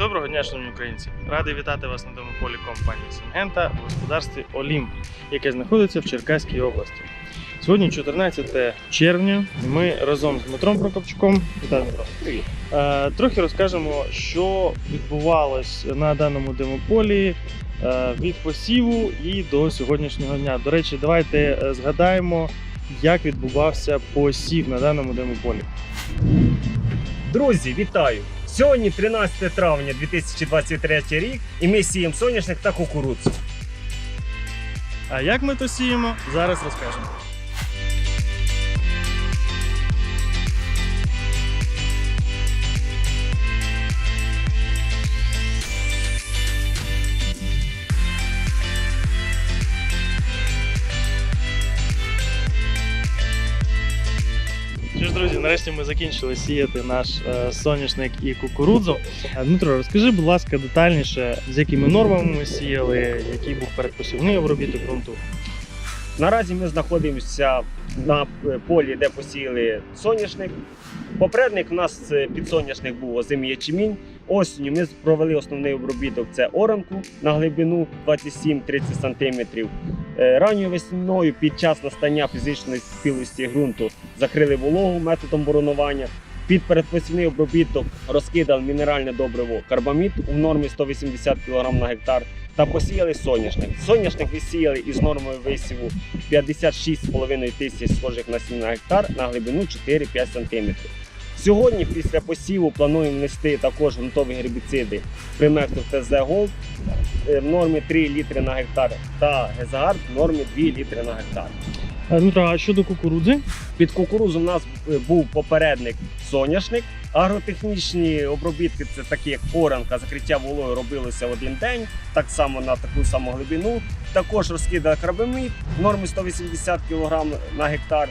Доброго дня, шановні українці! Радий вітати вас на домополі компанії Сінгента в господарстві Олімп, яке знаходиться в Черкаській області. Сьогодні 14 червня. Ми разом з Дмитром Прокопчуком Вітаю, Дмитро. Е, трохи розкажемо, що відбувалось на даному демополі е, від посіву і до сьогоднішнього дня. До речі, давайте е, згадаємо, як відбувався посів на даному демополі. Друзі, вітаю! Сьогодні 13 травня 2023 рік, і ми сіємо соняшник та кукурудзу. А як ми то сіємо, зараз розкажемо. Друзі, нарешті ми закінчили сіяти наш е, соняшник і кукурудзу. Е, Дмитро, розкажи, будь ласка, детальніше, з якими нормами ми сіяли, який був передпосівний обробіток ґрунту. Наразі ми знаходимося на е, полі, де посіяли соняшник. Попередник у нас е, підсоняшник був озимий ячмінь. Осінню ми провели основний обробіток це оранку на глибину 27-30 см. Ранньою весною під час настання фізичної спілості ґрунту закрили вологу методом боронування. Під передпосівний обробіток розкидали мінеральне добриво карбамід у нормі 180 кг на гектар та посіяли соняшник. Соняшник висіяли із нормою висіву 56,5 тисяч схожих насінь на гектар на глибину 4-5 см. Сьогодні після посіву плануємо внести також ґрунтові гербіциди Примектор ТЗ Голд в нормі 3 літри на гектар та Гезагард в нормі 2 літри на гектар. Дмитро, а щодо кукурудзи? Під кукурузу в нас е, був попередник соняшник. Агротехнічні обробітки це такі як оранка, закриття вологою робилося в один день, так само на таку саму глибину. Також розкидали крабомід в нормі 180 кг на гектар.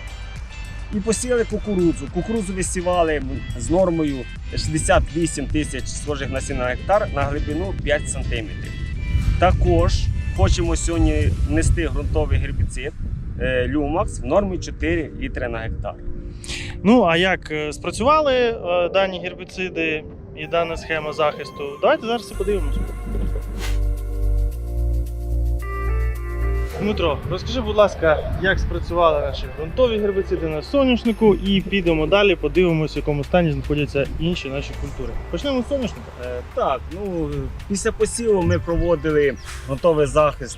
І посіяли кукурудзу. Кукурудзу висівали з нормою 68 тисяч схожих насін на гектар на глибину 5 см. Також хочемо сьогодні внести ґрунтовий гербіцид е, Люмакс в нормі 4 літри на гектар. Ну а як е, спрацювали е, дані гербіциди і дана схема захисту? Давайте зараз і подивимося. Дмитро, розкажи, будь ласка, як спрацювали наші ґрунтові гербіциди на соняшнику, і підемо далі, подивимося, в якому стані знаходяться інші наші культури. Почнемо з соняшника. Е, Так, ну після посіву ми проводили готовий захист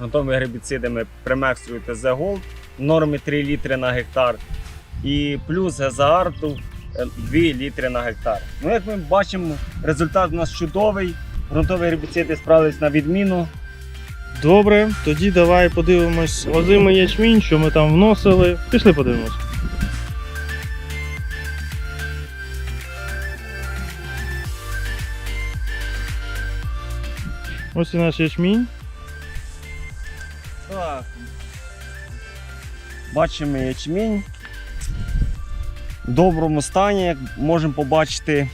готовими гербіцидами Премекстрою ТЗ Голд в нормі 3 літри на гектар і плюс Гезаарту 2 літри на гектар. Ну, як ми бачимо, результат у нас чудовий. Ґрунтові гербіциди справились на відміну. Добре, тоді давай подивимось озимий ячмінь, що ми там вносили. Пішли подивимось. Ось і наш ячмінь. Так. Бачимо ячмінь. В доброму стані, як можемо побачити,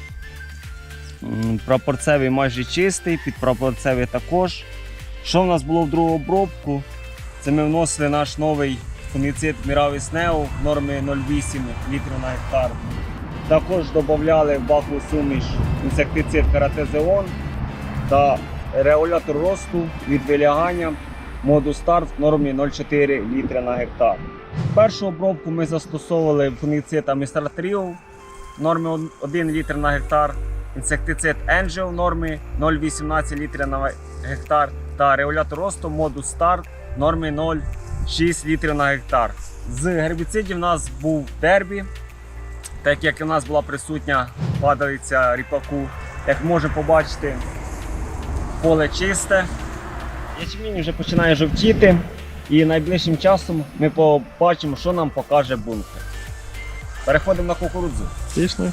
прапорцевий майже чистий, підпрапорцевий також. Що в нас було в другу обробку? Це ми вносили наш новий фунгіцид Міравіс Нео в нормі 0,8 літрів на гектар. Також додавали в баку суміш інсектицид Каратезеон та регулятор росту від вилягання моду старт в нормі 0,4 літри на гектар. Першу обробку ми застосовували фунгіцид Амістар Тріо в нормі 1 літр на гектар, інсектицид Angel в нормі 0,18 літри на гектар та регулятор росту моду старт в нормі 0,6 літрів на гектар. З гербіцидів у нас був дербі, так як у нас була присутня падалиця ріпаку. Як можемо побачити, поле чисте. Ячмінь вже починає жовтіти, і найближчим часом ми побачимо, що нам покаже бункер. Переходимо на кукурудзу. Пішли.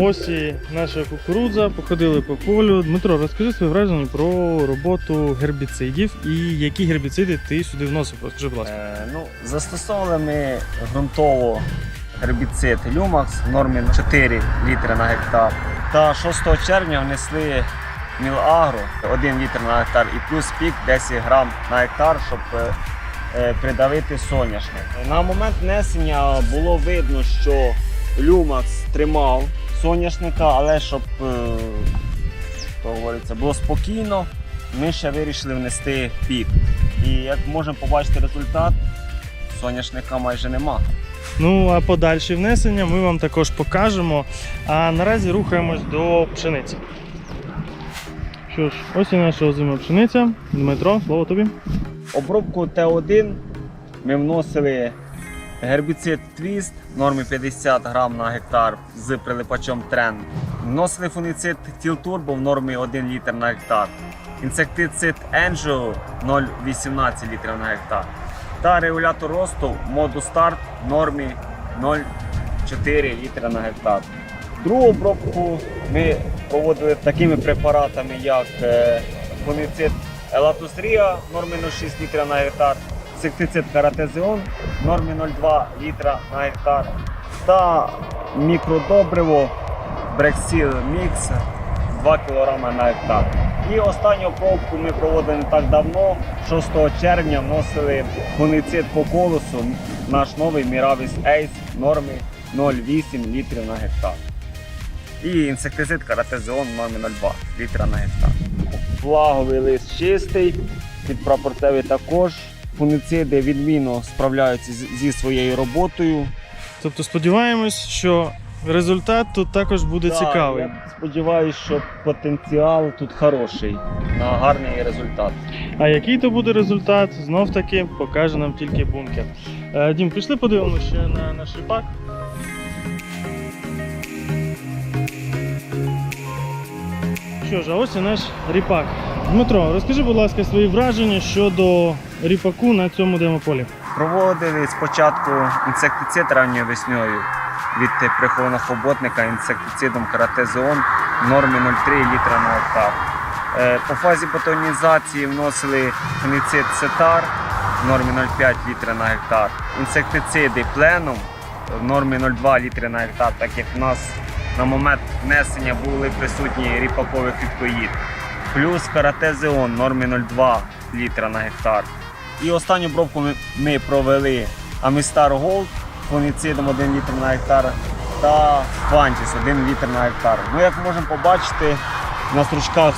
Ось і наша кукурудза, походили по полю. Дмитро, розкажи свої враження про роботу гербіцидів і які гербіциди ти сюди вносив. Розкажи, будь ласка. Е, ну, застосовували ми ґрунтово гербіцид Люмакс в нормі 4 літри на гектар. Та 6 червня внесли Мілагро 1 літр на гектар і плюс пік 10 грам на гектар, щоб е, е, придавити соняшник. На момент внесення було видно, що Люмакс тримав соняшника, але щоб е, то говориться, було спокійно, ми ще вирішили внести пік. І як можемо побачити результат, соняшника майже нема. Ну а подальші внесення ми вам також покажемо. А наразі рухаємось до пшениці. Що ж, ось і наша озима пшениця. Дмитро, слово тобі. Обробку Т1 ми вносили гербіцид твіст нормі 50 грам на гектар з прилипачом тренд. Вносили фунгіцид Тілтурбо в нормі 1 літр на гектар. Інсектицид Енджо 0,18 літрів на гектар. Та регулятор росту моду старт в нормі 0,4 літра на гектар. Другу обробку ми проводили такими препаратами, як е, фунгіцид Елатусрія нормі 0,6 літра на гектар, інсектицид Каратезіон в нормі 0,2 літра на гектар та мікродобриво Брексіл Мікс 2 кг на гектар. І останню пробку ми проводили не так давно, 6 червня вносили фунгіцид по колосу, наш новий Ace в нормі 0,8 літрів на гектар. І інсектицид Каратезіон нормі 0,2 літра на гектар. Флаговий лист чистий, підпрапорцевий також. Фунгіциди відмінно справляються зі своєю роботою. Тобто сподіваємось, що результат тут також буде Да, цікавий. Я сподіваюся, що потенціал тут хороший на гарний результат. А який то буде результат, знов таки покаже нам тільки бункер. Е, Дім, пішли подивимося ще на наш ріпак. Що ж, а ось і наш ріпак. Дмитро, розкажи, будь ласка, свої враження щодо ріпаку на цьому демополі. Проводили спочатку інсектицид ранньою весною від прихованого хоботника інсектицидом каратезеон в нормі 0,3 літра на гектар. Е, По фазі ботонізації вносили фунгіцид сетар в нормі 0,5 літра на гектар. Інсектициди пленум в нормі 0,2 літри на гектар, так як в нас на момент внесення були присутні ріпаковий фітоїд. Плюс каратезеон в нормі 0,2 літра на гектар. І останню обробку ми, ми провели Амістар Голд фунгіцидом 1 літр на гектар та Фантіс 1 літр на гектар. Ну, як можемо побачити на стручках,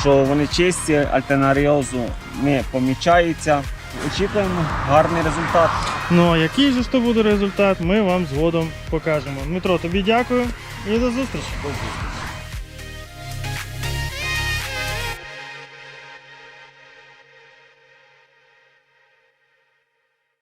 що вони чисті, альтернаріозу не помічається. Очікуємо гарний результат. Ну а який же то буде результат, ми вам згодом покажемо. Дмитро, тобі дякую і до зустрічі. До зустрічі.